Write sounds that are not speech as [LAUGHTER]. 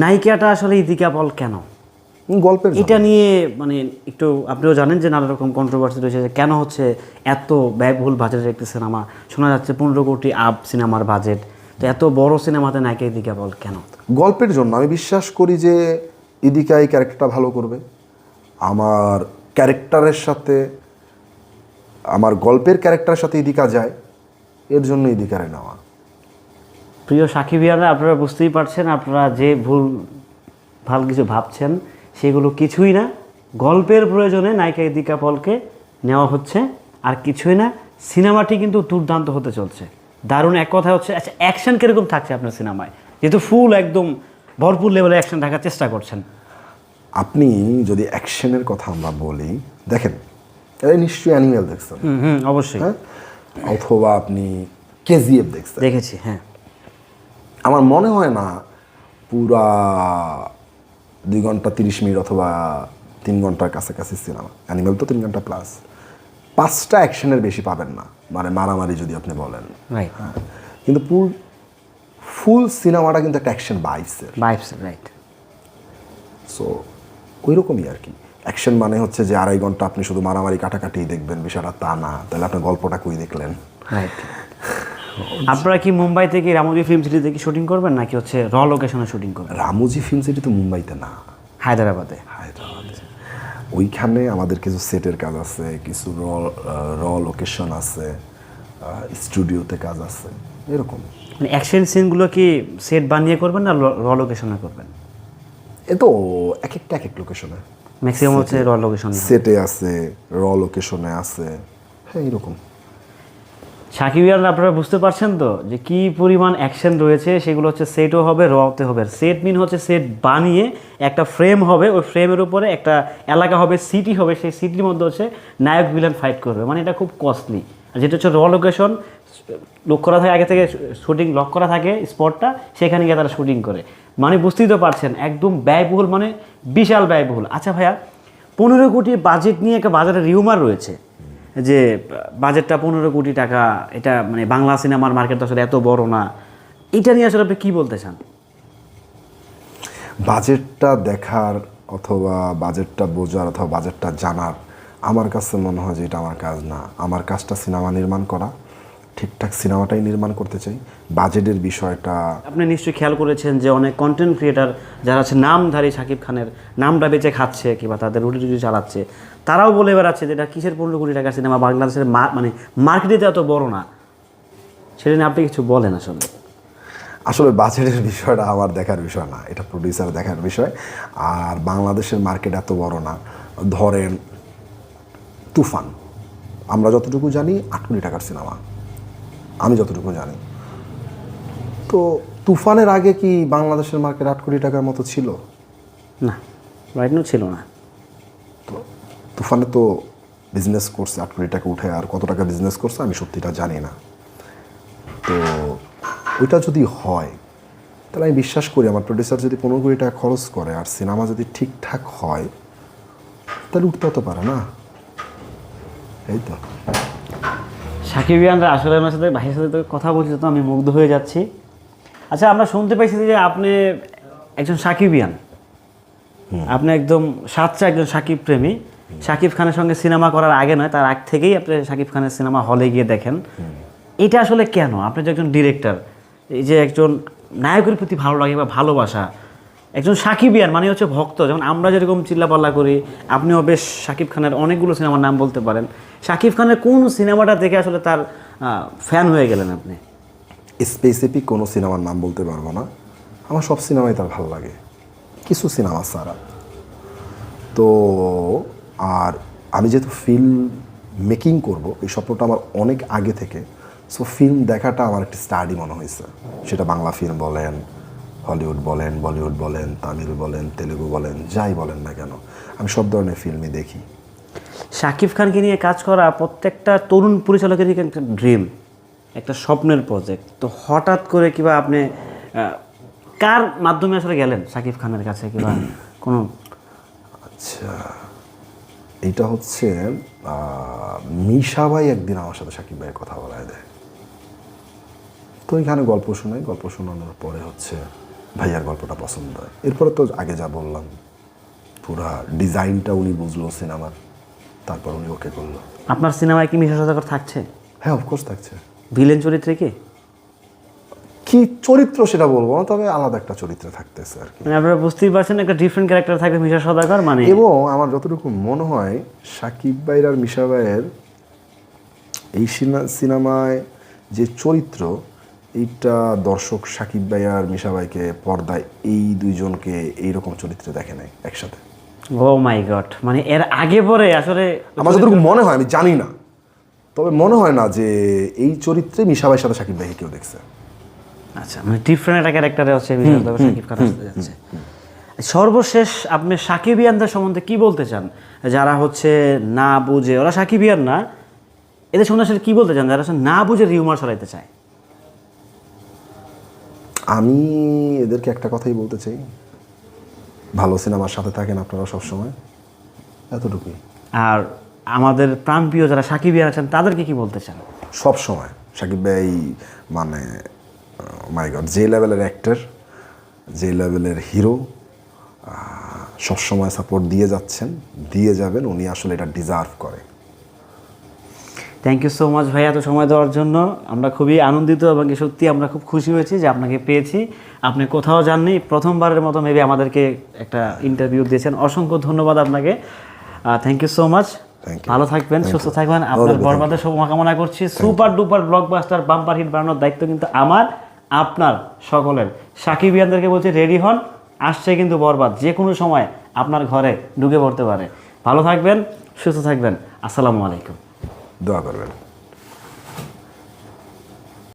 নায়িকাটা আসলে ইদিকা বল কেন? গল্পের। এটা নিয়ে মানে একটু আপনিও জানেন যে নানা রকম কন্ট্রোভার্সি রয়েছে যে কেন হচ্ছে এত ব্যয়বহুল বাজেটের একটি সিনেমা? শোনা যাচ্ছে পনেরো কোটি আপ সিনেমার বাজেট তো এত বড় সিনেমাতে নায়িকা ইদিকা বল কেন? গল্পের জন্য আমি বিশ্বাস করি যে ইদিকা এই ক্যারেক্টারটা ভালো করবে। আমার ক্যারেক্টারের সাথে আমার গল্পের ক্যারেক্টারের সাথে ইদিকা যায় এর জন্য ইদিকারে নেওয়া। প্রিয় সাকিবিয়ানরা আপনারা বুঝতেই পারছেন আপনারা যে ভুল ভালো কিছু ভাবছেন সেগুলো কিছুই না। গল্পের প্রয়োজনে নায়িকা ইদিকা পলকে নেওয়া হচ্ছে আর কিছুই না সিনেমাটি কিন্তু দুর্দান্ত হতে চলছে। দারুণ এক কথা হচ্ছে আচ্ছা অ্যাকশন কীরকম থাকছে আপনার সিনেমায়? যেহেতু ফুল একদম ভরপুর লেভেলে অ্যাকশন থাকার চেষ্টা করছেন। আপনি যদি অ্যাকশনের কথা আমরা বলি দেখেন নিশ্চয়ই অ্যানিমেল দেখছেন। হুম হুম অবশ্যই। হ্যাঁ? অথবা আপনি কেজিএফ দেখছেন। দেখেছি হ্যাঁ। আমার মনে হয় না পুরা দুই ঘণ্টা তিরিশ মিনিট অথবা তিন ঘণ্টার কাছাকাছি সিনেমা অ্যানিমেল তো তিন ঘণ্টা প্লাস পাঁচটা অ্যাকশনের বেশি পাবেন না। মানে মারামারি যদি আপনি বলেন। রাইট হ্যাঁ। কিন্তু ফুল ফুল সিনেমাটা কিন্তু একটা অ্যাকশন বাইসের বাইপস রাইট সো ওই রকমই আর কি। অ্যাকশন মানে হচ্ছে যে আড়াই ঘণ্টা আপনি শুধু মারামারি কাটাকাটি দেখবেন বিষয়টা তা না। তাহলে আপনি গল্পটা কই দেখলেন? রাইট আপনারা কি মুম্বাই থেকে রামোজি ফিল্ম সিটি থেকে শুটিং করবেন নাকি হচ্ছে র লোকেশনে শুটিং করবেন? রামোজি ফিল্ম সিটি তো মুম্বাইতে না। হায়দ্রাবাদে। হায়দ্রাবাদে। ওইখানে আমাদের কিছু সেটের কাজ আছে কিছু র র লোকেশন আছে স্টুডিওতে কাজ আছে এরকম। মানে অ্যাকশন সিনগুলো কি সেট বানিয়ে করবেন না র লোকেশনে করবেন? এ তো এক একটা এক এক লোকেশনে ম্যাক্সিমাম হচ্ছে র লোকেশন সেটে আছে র লোকেশনে আছে হ্যাঁ এরকম। সাকিব ইয়ান, আপনারা বুঝতে পারছেন তো যে কি পরিমাণ অ্যাকশন রয়েছে? সেগুলো হচ্ছে সেটও হবে রতে হবে। সেট মিন হচ্ছে সেট বানিয়ে একটা ফ্রেম হবে, ওই ফ্রেমের উপরে একটা এলাকা হবে সিটি হবে, সেই সিটির মধ্যে হচ্ছে নায়ক ভিলেন ফাইট করবে। মানে এটা খুব কস্টলি আর যেটা হচ্ছে র লোকেশন লক করা থাকে, আগে থেকে শুটিং লক করা থাকে স্পটটা সেখানে গিয়ে তারা শুটিং করে। মানে বুঝতেই তো পারছেন, একদম ব্যয়বহুল মানে বিশাল ব্যয়বহুল। আচ্ছা ভাইয়া, পনেরো কোটি বাজেট নিয়ে একটা বাজারে রিউমার রয়েছে। যে, বাজেটটা পনেরো কোটি টাকা, এটা মানে বাংলা সিনেমার মার্কেট আসলে এত বড় না, এটা নিয়ে আসলে আপনি কী বলতে চান? বাজেটটা দেখার অথবা বাজেটটা বোঝার অথবা বাজেটটা জানার, আমার কাছে মনে হয় যে এটা আমার কাজ না। আমার কাজটা সিনেমা নির্মাণ করা ঠিকঠাক সিনেমাটাই নির্মাণ করতে চাই। বাজেটের বিষয়টা আপনি নিশ্চয়ই খেয়াল করেছেন যে অনেক কন্টেন্ট ক্রিয়েটার যারা আছে নামধারী শাকিব খানের নামটা বেঁচে খাচ্ছে কিংবা তাদের রুটি রুটি চালাচ্ছে তারাও বলে বেড়াচ্ছে যে এটা কিসের পনেরো কোটি টাকার সিনেমা? বাংলাদেশের মানে মার্কেটে এত বড় না। সেটা নিয়ে আপনি কিছু বলেন আসলে। আসলে বাজেটের বিষয়টা আমার দেখার বিষয় না এটা প্রডিউসার দেখার বিষয়। আর বাংলাদেশের মার্কেট এত বড় না। ধরেন তুফান। আমরা যতটুকু জানি আট কোটি টাকার সিনেমা। আমি যতটুকু জানি। তো তুফানের আগে কি বাংলাদেশের মার্কেট আট কোটি টাকার মতো ছিল? না রাইট ছিল না। তো তুফানে তো বিজনেস করছে আট কোটি টাকা উঠে আর কত টাকা বিজনেস করছে আমি সত্যিটা জানি না। তো ওইটা যদি হয় তাহলে আমি বিশ্বাস করি আমার প্রডিউসার যদি পনেরো কোটি টাকা খরচ করে আর সিনেমা যদি ঠিকঠাক হয় তাহলে উঠতে হতে পারে না। এই তো। সাকিবিয়ানরা আসলে আমার সাথে ভাইয়ের সাথে তো কথা বলছি তো আমি মুগ্ধ হয়ে যাচ্ছি। আচ্ছা আমরা শুনতে পাইছি যে আপনি একজন সাকিবিয়ান। আপনি একদম সাচ্চা একজন সাকিব প্রেমী। সাকিব খানের সঙ্গে সিনেমা করার আগে নয় তার আগ থেকেই আপনি সাকিব খানের সিনেমা হলে গিয়ে দেখেন। এটা আসলে কেন? আপনি যে একজন ডিরেক্টর এই যে একজন নায়কের প্রতি ভালো লাগে বা ভালোবাসা একজন সাকিবিয়ান মানে হচ্ছে ভক্ত। যেমন আমরা যেরকম চিল্লাপাল্লা করি, আপনিও বেশ সাকিব খানের অনেকগুলো সিনেমার নাম বলতে পারেন। সাকিব খানের কোন সিনেমাটা দেখে আসলে তার ফ্যান হয়ে গেলেন আপনি? স্পেসিফিক কোনো সিনেমার নাম বলতে পারব না। আমার সব সিনেমাই তার ভালো লাগে। কিছু সিনেমা ছাড়া তো, আর আমি যেহেতু ফিল্ম মেকিং করব, এই স্বপ্নটা আমার অনেক আগে থেকে। সো ফিল্ম দেখাটা আমার একটি স্টাডি মনে হয়েছে। সেটা বাংলা ফিল্ম বলেন হলিউড বলেন বলিউড বলেন তামিল বলেন তেলেগু বলেন যাই বলেন না কেন আমি সব ধরনের ফিল্মই দেখি। শাকিব খানকে নিয়ে কাজ করা প্রত্যেকটা তরুণ পরিচালকেরই একটা ড্রিম একটা স্বপ্নের প্রজেক্ট তো হঠাৎ করে কিবা আপনি কার মাধ্যমে আসলে গেলেন শাকিব খানের কাছে কিবা [CLEARS THROAT] কোনো? আচ্ছা এটা হচ্ছে মিশা ভাই একদিন আমার সাথে সাকিব ভাইয়ের কথা বলায় দেয়। তো এখানে গল্প শোনাই গল্প শোনানোর পরে হচ্ছে ভাইয়ার গল্পটা পছন্দ হয়। এরপরে তো আগে যা বললাম পুরা ডিজাইনটা উনি বুঝলো সিনেমার তারপর উনি ওকে করল। আপনার সিনেমায় কি মিশা সদাগর থাকছে? হ্যাঁ অফকোর্স থাকছে। ভিলেন চরিত্রে কি? কি চরিত্র সেটা বলব না তবে আলাদা একটা চরিত্রে থাকতেছে আর কি। মানে আপনারা বুঝতেই পারছেন একটা ডিফারেন্ট ক্যারেক্টার থাকবে মিশা সদাগর মানে এবং আমার যতটুকু মনে হয় সাকিব ভাইয়ের আর মিশা ভাইয়ের এই সিনা- সিনেমায় যে চরিত্র এইটা দর্শক সাকিব ভাই আর মিশা ভাইকে পর্দায় এই দুইজনকে এইরকম চরিত্রে দেখে নাই একসাথে। ও মাই গড মানে এর আগে পরে আসলে আমার যতটুকু মনে হয় আমি জানি না। তবে মনে হয় না যে এই চরিত্রে মিশা ভাইয়ের সাথে সাকিব ভাইকে কেউ দেখছে। আচ্ছা মানে ডিফারেন্ট একটা ক্যারেক্টারে হচ্ছে সাকিব খান আসতে যাচ্ছে। সর্বশেষ আপনি সাকিবিয়ানদের সম্বন্ধে কি বলতে চান? যারা হচ্ছে না বুঝে ওরা সাকিবিয়ান না এদের সম্বন্ধে আসলে কি বলতে চান? যারা না বুঝে রিউমার ছড়াইতে চায়। আমি এদেরকে একটা কথাই বলতে চাই। ভালো সিনেমার সাথে থাকেন আপনারা সবসময়। এতটুকুই। আর আমাদের প্রাণপ্রিয় যারা সাকিবিয়ান আছেন তাদেরকে কি বলতে চান? সব সময় সাকিব ভাই মানে মাই গড যে লেভেলের অ্যাক্টর যে লেভেলের হিরো সব সময় সাপোর্ট দিয়ে যাচ্ছেন দিয়ে যাবেন উনি আসলে এটা ডিজার্ভ করে। থ্যাংক ইউ সো মাচ ভাই এত সময় দেওয়ার জন্য। আমরা খুবই আনন্দিত এবং সত্যি আমরা খুব খুশি হয়েছি যে আপনাকে পেয়েছি। আপনি কোথাও যাননি প্রথমবারের মতো মেবি আমাদেরকে একটা ইন্টারভিউ দিয়েছেন। অসংখ্য ধন্যবাদ আপনাকে। থ্যাংক ইউ সো মাচ ভালো থাকবেন সুস্থ থাকবেন। আপনার. বরবাদের শুভকামনা করছি। Super duper blockbuster bumper hit বানানোর দায়িত্ব কিন্তু আমার আপনার সকলের। সাকিবিয়ানদেরকে বলছি রেডি হন আসছে কিন্তু বরবাদ। যে কোনো সময় আপনার ঘরে ঢুকে পড়তে পারে। ভালো থাকবেন সুস্থ থাকবেন। আসসালামু আলাইকুম। দোয়া করবেন